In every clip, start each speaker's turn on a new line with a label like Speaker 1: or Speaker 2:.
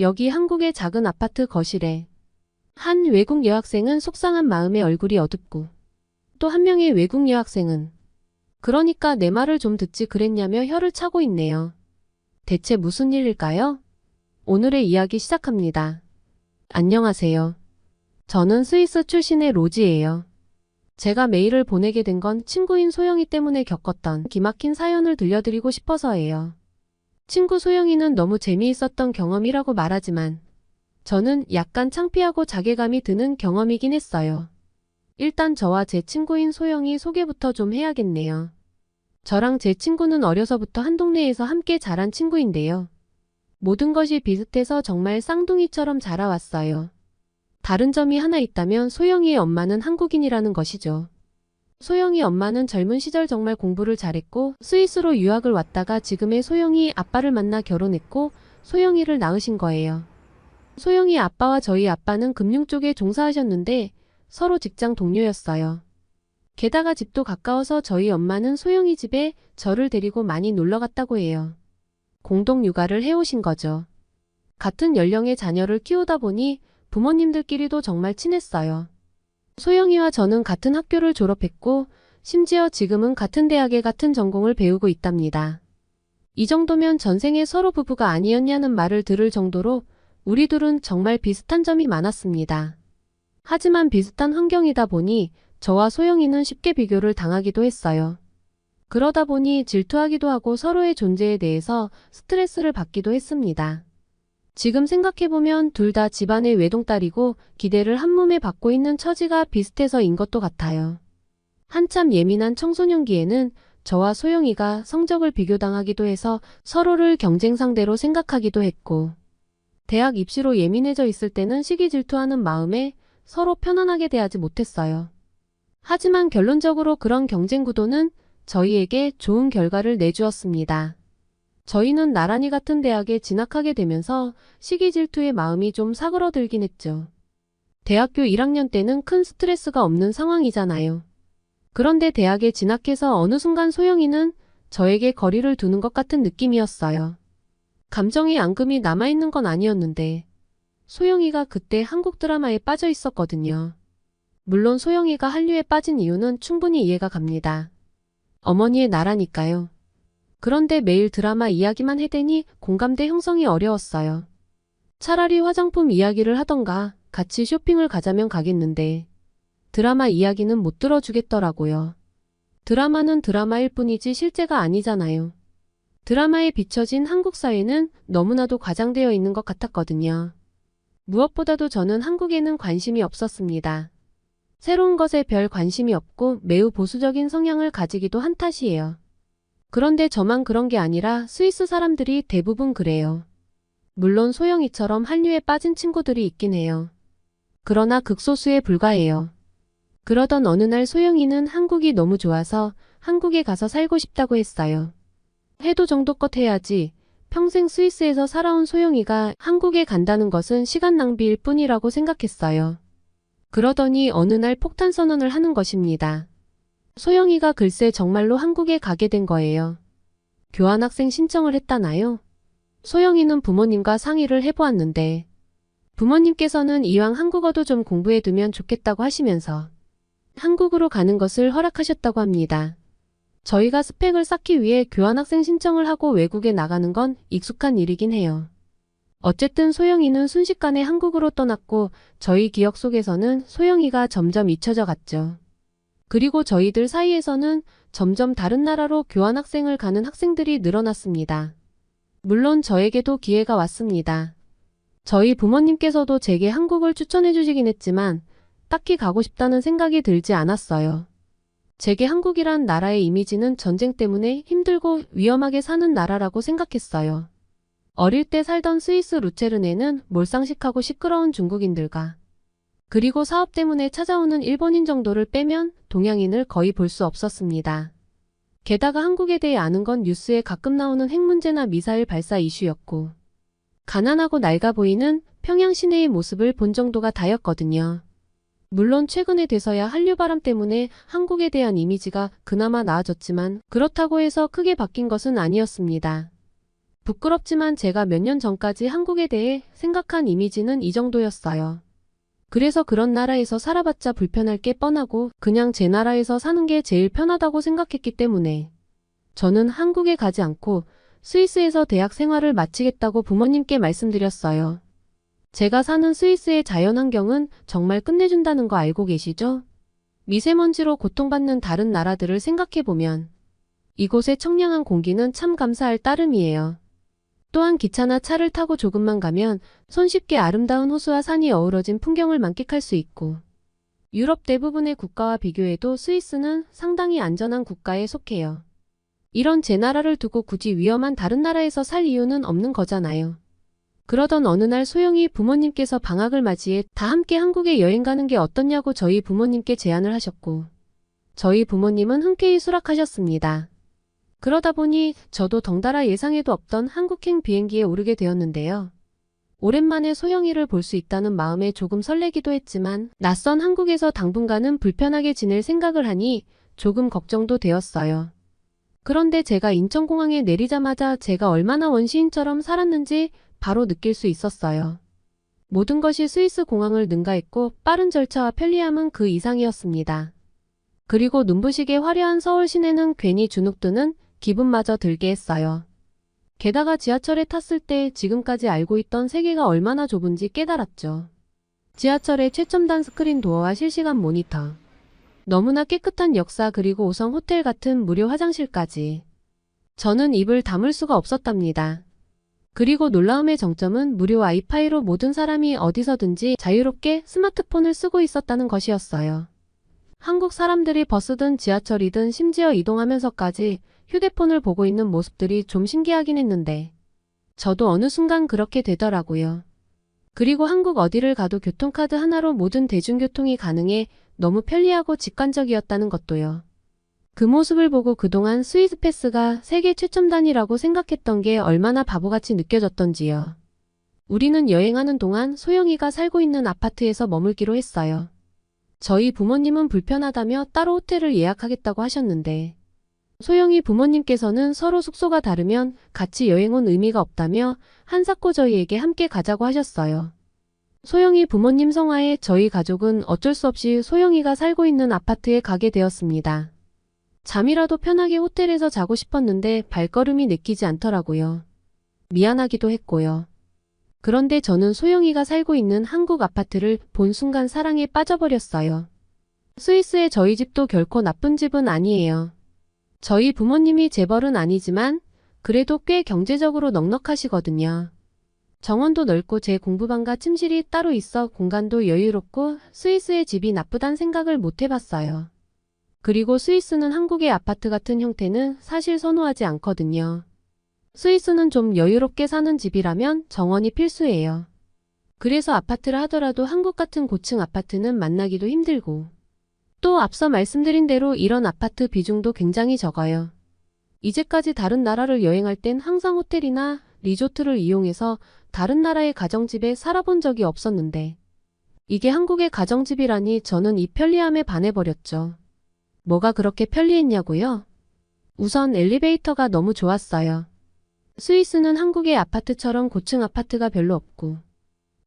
Speaker 1: 여기 한국의 작은 아파트 거실에 한 외국 여학생은 속상한 마음에 얼굴이 어둡고 또 한 명의 외국 여학생은 그러니까 내 말을 좀 듣지 그랬냐며 혀를 차고 있네요. 대체 무슨 일일까요? 오늘의 이야기 시작합니다. 안녕하세요. 저는 스위스 출신의 로지예요. 제가 메일을 보내게 된 건 친구인 소영이 때문에 겪었던 기막힌 사연을 들려드리고 싶어서예요. 친구 소영이는 너무 재미있었던 경험이라고 말하지만 저는 약간 창피하고 자괴감이 드는 경험이긴 했어요. 일단 저와 제 친구인 소영이 소개부터 좀 해야겠네요. 저랑 제 친구는 어려서부터 한 동네에서 함께 자란 친구인데요. 모든 것이 비슷해서 정말 쌍둥이처럼 자라왔어요. 다른 점이 하나 있다면 소영이의 엄마는 한국인이라는 것이죠. 소영이 엄마는 젊은 시절 정말 공부를 잘했고 스위스로 유학을 왔다가 지금의 소영이 아빠를 만나 결혼했고 소영이를 낳으신 거예요. 소영이 아빠와 저희 아빠는 금융 쪽에 종사하셨는데 서로 직장 동료였어요. 게다가 집도 가까워서 저희 엄마는 소영이 집에 저를 데리고 많이 놀러 갔다고 해요. 공동 육아를 해오신 거죠. 같은 연령의 자녀를 키우다 보니 부모님들끼리도 정말 친했어요. 소영이와 저는 같은 학교를 졸업했고 심지어 지금은 같은 대학에 같은 전공을 배우고 있답니다. 이 정도면 전생에 서로 부부가 아니었냐는 말을 들을 정도로 우리 둘은 정말 비슷한 점이 많았습니다. 하지만 비슷한 환경이다 보니 저와 소영이는 쉽게 비교를 당하기도 했어요. 그러다 보니 질투하기도 하고 서로의 존재에 대해서 스트레스를 받기도 했습니다. 지금 생각해보면 둘 다 집안의 외동딸이고 기대를 한 몸에 받고 있는 처지가 비슷해서인 것도 같아요. 한참 예민한 청소년기에는 저와 소영이가 성적을 비교당하기도 해서 서로를 경쟁 상대로 생각하기도 했고, 대학 입시로 예민해져 있을 때는 시기 질투하는 마음에 서로 편안하게 대하지 못했어요. 하지만 결론적으로 그런 경쟁 구도는 저희에게 좋은 결과를 내주었습니다. 저희는 나란히 같은 대학에 진학하게 되면서 시기 질투의 마음이 좀 사그러들긴 했죠. 대학교 1학년 때는 큰 스트레스가 없는 상황이잖아요. 그런데 대학에 진학해서 어느 순간 소영이는 저에게 거리를 두는 것 같은 느낌이었어요. 감정의 앙금이 남아있는 건 아니었는데 소영이가 그때 한국 드라마에 빠져 있었거든요. 물론 소영이가 한류에 빠진 이유는 충분히 이해가 갑니다. 어머니의 나라니까요. 그런데 매일 드라마 이야기만 해대니 공감대 형성이 어려웠어요. 차라리 화장품 이야기를 하던가 같이 쇼핑을 가자면 가겠는데 드라마 이야기는 못 들어주겠더라고요. 드라마는 드라마일 뿐이지 실제가 아니잖아요. 드라마에 비춰진 한국 사회는 너무나도 과장되어 있는 것 같았거든요. 무엇보다도 저는 한국에는 관심이 없었습니다. 새로운 것에 별 관심이 없고 매우 보수적인 성향을 가지기도 한 탓이에요. 그런데 저만 그런 게 아니라 스위스 사람들이 대부분 그래요. 물론 소영이처럼 한류에 빠진 친구들이 있긴 해요. 그러나 극소수에 불과해요. 그러던 어느 날 소영이는 한국이 너무 좋아서 한국에 가서 살고 싶다고 했어요. 해도 정도껏 해야지. 평생 스위스에서 살아온 소영이가 한국에 간다는 것은 시간 낭비일 뿐이라고 생각했어요. 그러더니 어느 날 폭탄 선언을 하는 것입니다. 소영이가 글쎄 정말로 한국에 가게 된 거예요. 교환학생 신청을 했다나요? 소영이는 부모님과 상의를 해보았는데 부모님께서는 이왕 한국어도 좀 공부해두면 좋겠다고 하시면서 한국으로 가는 것을 허락하셨다고 합니다. 저희가 스펙을 쌓기 위해 교환학생 신청을 하고 외국에 나가는 건 익숙한 일이긴 해요. 어쨌든 소영이는 순식간에 한국으로 떠났고 저희 기억 속에서는 소영이가 점점 잊혀져 갔죠. 그리고 저희들 사이에서는 점점 다른 나라로 교환학생을 가는 학생들이 늘어났습니다. 물론 저에게도 기회가 왔습니다. 저희 부모님께서도 제게 한국을 추천해 주시긴 했지만 딱히 가고 싶다는 생각이 들지 않았어요. 제게 한국이란 나라의 이미지는 전쟁 때문에 힘들고 위험하게 사는 나라라고 생각했어요. 어릴 때 살던 스위스 루체른에는 몰상식하고 시끄러운 중국인들과 그리고 사업 때문에 찾아오는 일본인 정도를 빼면 동양인을 거의 볼 수 없었습니다. 게다가 한국에 대해 아는 건 뉴스에 가끔 나오는 핵 문제나 미사일 발사 이슈였고 가난하고 낡아 보이는 평양 시내의 모습을 본 정도가 다였거든요. 물론 최근에 돼서야 한류 바람 때문에 한국에 대한 이미지가 그나마 나아졌지만 그렇다고 해서 크게 바뀐 것은 아니었습니다. 부끄럽지만 제가 몇 년 전까지 한국에 대해 생각한 이미지는 이 정도였어요. 그래서 그런 나라에서 살아봤자 불편할 게 뻔하고 그냥 제 나라에서 사는 게 제일 편하다고 생각했기 때문에 저는 한국에 가지 않고 스위스에서 대학 생활을 마치겠다고 부모님께 말씀드렸어요. 제가 사는 스위스의 자연환경은 정말 끝내준다는 거 알고 계시죠? 미세먼지로 고통받는 다른 나라들을 생각해보면 이곳의 청량한 공기는 참 감사할 따름이에요. 또한 기차나 차를 타고 조금만 가면 손쉽게 아름다운 호수와 산이 어우러진 풍경을 만끽할 수 있고 유럽 대부분의 국가와 비교해도 스위스는 상당히 안전한 국가에 속해요. 이런 제 나라를 두고 굳이 위험한 다른 나라에서 살 이유는 없는 거잖아요. 그러던 어느 날 소영이 부모님께서 방학을 맞이해 다 함께 한국에 여행 가는 게 어떻냐고 저희 부모님께 제안을 하셨고 저희 부모님은 흔쾌히 수락하셨습니다. 그러다 보니 저도 덩달아 예상에도 없던 한국행 비행기에 오르게 되었는데요. 오랜만에 소영이를 볼 수 있다는 마음에 조금 설레기도 했지만 낯선 한국에서 당분간은 불편하게 지낼 생각을 하니 조금 걱정도 되었어요. 그런데 제가 인천공항에 내리자마자 제가 얼마나 원시인처럼 살았는지 바로 느낄 수 있었어요. 모든 것이 스위스 공항을 능가했고 빠른 절차와 편리함은 그 이상이었습니다. 그리고 눈부시게 화려한 서울 시내는 괜히 주눅드는 기분마저 들게 했어요. 게다가 지하철에 탔을 때 지금까지 알고 있던 세계가 얼마나 좁은지 깨달았죠. 지하철의 최첨단 스크린 도어와 실시간 모니터. 너무나 깨끗한 역사 그리고 5성 호텔 같은 무료 화장실까지. 저는 입을 다물 수가 없었답니다. 그리고 놀라움의 정점은 무료 와이파이로 모든 사람이 어디서든지 자유롭게 스마트폰을 쓰고 있었다는 것이었어요. 한국 사람들이 버스든 지하철이든 심지어 이동하면서까지 휴대폰을 보고 있는 모습들이 좀 신기하긴 했는데 저도 어느 순간 그렇게 되더라고요. 그리고 한국 어디를 가도 교통카드 하나로 모든 대중교통이 가능해 너무 편리하고 직관적이었다는 것도요. 그 모습을 보고 그동안 스위스패스가 세계 최첨단이라고 생각했던 게 얼마나 바보같이 느껴졌던지요. 우리는 여행하는 동안 소영이가 살고 있는 아파트에서 머물기로 했어요. 저희 부모님은 불편하다며 따로 호텔을 예약하겠다고 하셨는데 소영이 부모님께서는 서로 숙소가 다르면 같이 여행 온 의미가 없다며 한사코 저희에게 함께 가자고 하셨어요. 소영이 부모님 성화에 저희 가족은 어쩔 수 없이 소영이가 살고 있는 아파트에 가게 되었습니다. 잠이라도 편하게 호텔에서 자고 싶었는데 발걸음이 내키지 않더라고요. 미안하기도 했고요. 그런데 저는 소영이가 살고 있는 한국 아파트를 본 순간 사랑에 빠져버렸어요. 스위스의 저희 집도 결코 나쁜 집은 아니에요. 저희 부모님이 재벌은 아니지만 그래도 꽤 경제적으로 넉넉하시거든요. 정원도 넓고 제 공부방과 침실이 따로 있어 공간도 여유롭고 스위스의 집이 나쁘단 생각을 못 해봤어요. 그리고 스위스는 한국의 아파트 같은 형태는 사실 선호하지 않거든요. 스위스는 좀 여유롭게 사는 집이라면 정원이 필수예요. 그래서 아파트를 하더라도 한국 같은 고층 아파트는 만나기도 힘들고 또 앞서 말씀드린 대로 이런 아파트 비중도 굉장히 적어요. 이제까지 다른 나라를 여행할 땐 항상 호텔이나 리조트를 이용해서 다른 나라의 가정집에 살아본 적이 없었는데 이게 한국의 가정집이라니 저는 이 편리함에 반해버렸죠. 뭐가 그렇게 편리했냐고요? 우선 엘리베이터가 너무 좋았어요. 스위스는 한국의 아파트처럼 고층 아파트가 별로 없고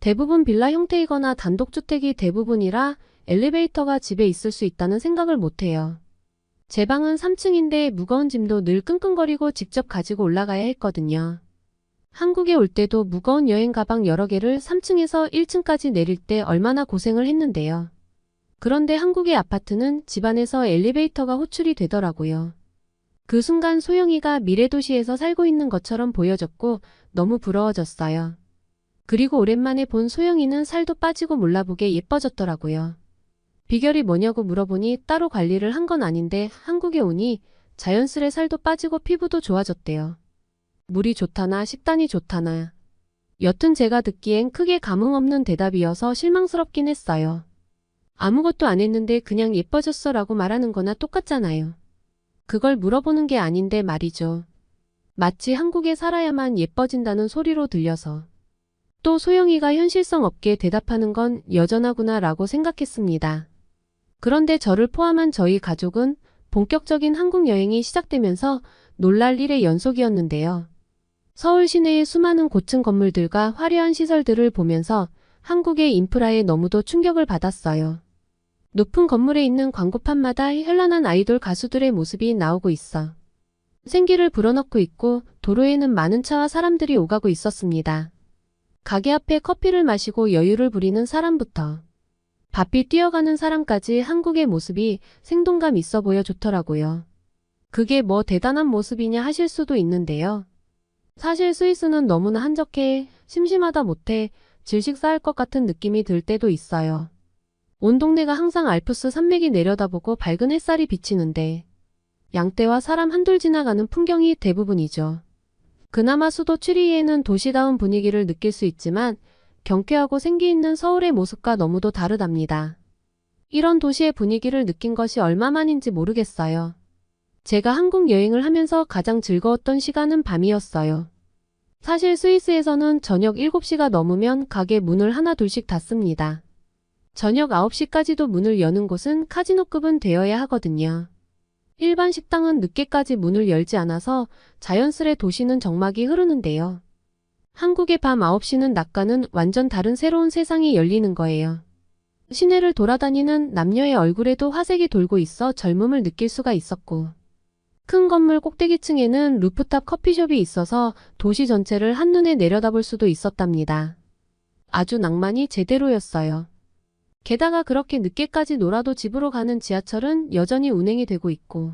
Speaker 1: 대부분 빌라 형태이거나 단독주택이 대부분이라 엘리베이터가 집에 있을 수 있다는 생각을 못해요. 제 방은 3층인데 무거운 짐도 늘 끙끙거리고 직접 가지고 올라가야 했거든요. 한국에 올 때도 무거운 여행 가방 여러 개를 3층에서 1층까지 내릴 때 얼마나 고생을 했는데요. 그런데 한국의 아파트는 집안에서 엘리베이터가 호출이 되더라고요. 그 순간 소영이가 미래도시에서 살고 있는 것처럼 보여졌고 너무 부러워졌어요. 그리고 오랜만에 본 소영이는 살도 빠지고 몰라보게 예뻐졌더라고요. 비결이 뭐냐고 물어보니 따로 관리를 한 건 아닌데 한국에 오니 자연스레 살도 빠지고 피부도 좋아졌대요. 물이 좋다나 식단이 좋다나. 여튼 제가 듣기엔 크게 감흥 없는 대답이어서 실망스럽긴 했어요. 아무것도 안 했는데 그냥 예뻐졌어 라고 말하는 거나 똑같잖아요. 그걸 물어보는 게 아닌데 말이죠. 마치 한국에 살아야만 예뻐진다는 소리로 들려서. 또 소영이가 현실성 없게 대답하는 건 여전하구나 라고 생각했습니다. 그런데 저를 포함한 저희 가족은 본격적인 한국 여행이 시작되면서 놀랄 일의 연속이었는데요. 서울 시내의 수많은 고층 건물들과 화려한 시설들을 보면서 한국의 인프라에 너무도 충격을 받았어요. 높은 건물에 있는 광고판마다 현란한 아이돌 가수들의 모습이 나오고 있어. 생기를 불어넣고 있고 도로에는 많은 차와 사람들이 오가고 있었습니다. 가게 앞에 커피를 마시고 여유를 부리는 사람부터 바삐 뛰어가는 사람까지 한국의 모습이 생동감 있어 보여 좋더라고요. 그게 뭐 대단한 모습이냐 하실 수도 있는데요. 사실 스위스는 너무나 한적해 심심하다 못해 질식 쌓을 것 같은 느낌이 들 때도 있어요. 온 동네가 항상 알프스 산맥이 내려다보고 밝은 햇살이 비치는데 양떼와 사람 한둘 지나가는 풍경이 대부분이죠. 그나마 수도 추리히에는 도시다운 분위기를 느낄 수 있지만 경쾌하고 생기 있는 서울의 모습과 너무도 다르답니다. 이런 도시의 분위기를 느낀 것이 얼마만인지 모르겠어요. 제가 한국 여행을 하면서 가장 즐거웠던 시간은 밤이었어요. 사실 스위스에서는 저녁 7시가 넘으면 가게 문을 하나 둘씩 닫습니다. 저녁 9시까지도 문을 여는 곳은 카지노급은 되어야 하거든요. 일반 식당은 늦게까지 문을 열지 않아서 자연스레 도시는 정막이 흐르는데요. 한국의 밤 9시는 낮과는 완전 다른 새로운 세상이 열리는 거예요. 시내를 돌아다니는 남녀의 얼굴에도 화색이 돌고 있어 젊음을 느낄 수가 있었고, 큰 건물 꼭대기층에는 루프탑 커피숍이 있어서 도시 전체를 한눈에 내려다볼 수도 있었답니다. 아주 낭만이 제대로였어요. 게다가 그렇게 늦게까지 놀아도 집으로 가는 지하철은 여전히 운행이 되고 있고,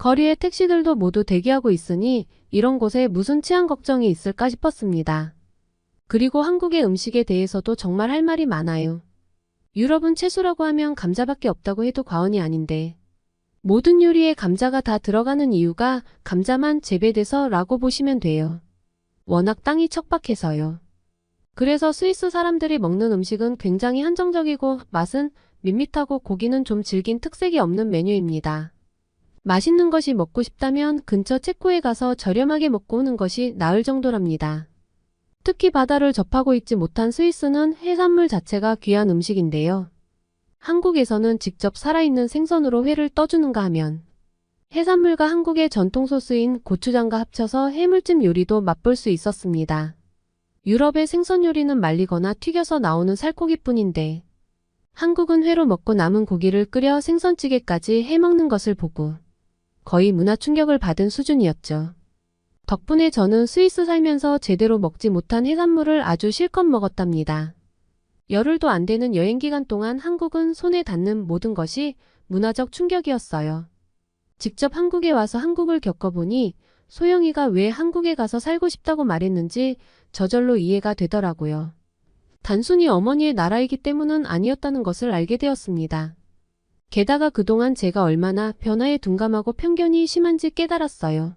Speaker 1: 거리의 택시들도 모두 대기하고 있으니 이런 곳에 무슨 치안 걱정이 있을까 싶었습니다. 그리고 한국의 음식에 대해서도 정말 할 말이 많아요. 유럽은 채소라고 하면 감자밖에 없다고 해도 과언이 아닌데, 모든 요리에 감자가 다 들어가는 이유가 감자만 재배돼서 라고 보시면 돼요. 워낙 땅이 척박해서요. 그래서 스위스 사람들이 먹는 음식은 굉장히 한정적이고 맛은 밋밋하고 고기는 좀 질긴 특색이 없는 메뉴입니다. 맛있는 것이 먹고 싶다면 근처 체코에 가서 저렴하게 먹고 오는 것이 나을 정도랍니다. 특히 바다를 접하고 있지 못한 스위스는 해산물 자체가 귀한 음식인데요. 한국에서는 직접 살아있는 생선으로 회를 떠주는가 하면 해산물과 한국의 전통 소스인 고추장과 합쳐서 해물찜 요리도 맛볼 수 있었습니다. 유럽의 생선 요리는 말리거나 튀겨서 나오는 살코기뿐인데 한국은 회로 먹고 남은 고기를 끓여 생선찌개까지 해먹는 것을 보고 거의 문화 충격을 받은 수준이었죠. 덕분에 저는 스위스 살면서 제대로 먹지 못한 해산물을 아주 실컷 먹었답니다. 열흘도 안 되는 여행 기간 동안 한국은 손에 닿는 모든 것이 문화적 충격이었어요. 직접 한국에 와서 한국을 겪어보니 소영이가 왜 한국에 가서 살고 싶다고 말했는지 저절로 이해가 되더라고요. 단순히 어머니의 나라이기 때문은 아니었다는 것을 알게 되었습니다. 게다가 그동안 제가 얼마나 변화에 둔감하고 편견이 심한지 깨달았어요.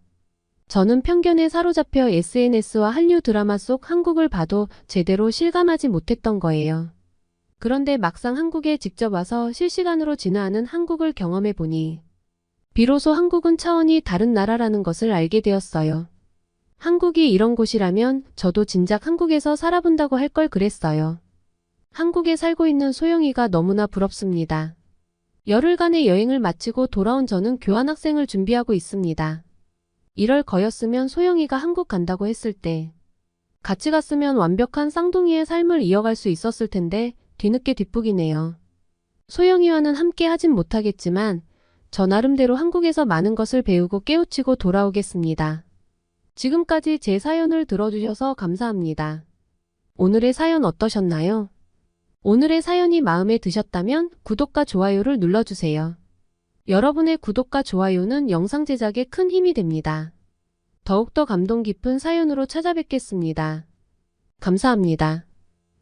Speaker 1: 저는 편견에 사로잡혀 SNS와 한류 드라마 속 한국을 봐도 제대로 실감하지 못했던 거예요. 그런데 막상 한국에 직접 와서 실시간으로 진화하는 한국을 경험해 보니 비로소 한국은 차원이 다른 나라라는 것을 알게 되었어요. 한국이 이런 곳이라면 저도 진작 한국에서 살아본다고 할 걸 그랬어요. 한국에 살고 있는 소영이가 너무나 부럽습니다. 열흘간의 여행을 마치고 돌아온 저는 교환학생을 준비하고 있습니다. 1월 거였으면 소영이가 한국 간다고 했을 때 같이 갔으면 완벽한 쌍둥이의 삶을 이어갈 수 있었을 텐데 뒤늦게 뒷북이네요. 소영이와는 함께 하진 못하겠지만 저 나름대로 한국에서 많은 것을 배우고 깨우치고 돌아오겠습니다. 지금까지 제 사연을 들어주셔서 감사합니다. 오늘의 사연 어떠셨나요? 오늘의 사연이 마음에 드셨다면 구독과 좋아요를 눌러주세요. 여러분의 구독과 좋아요는 영상 제작에 큰 힘이 됩니다. 더욱더 감동 깊은 사연으로 찾아뵙겠습니다. 감사합니다.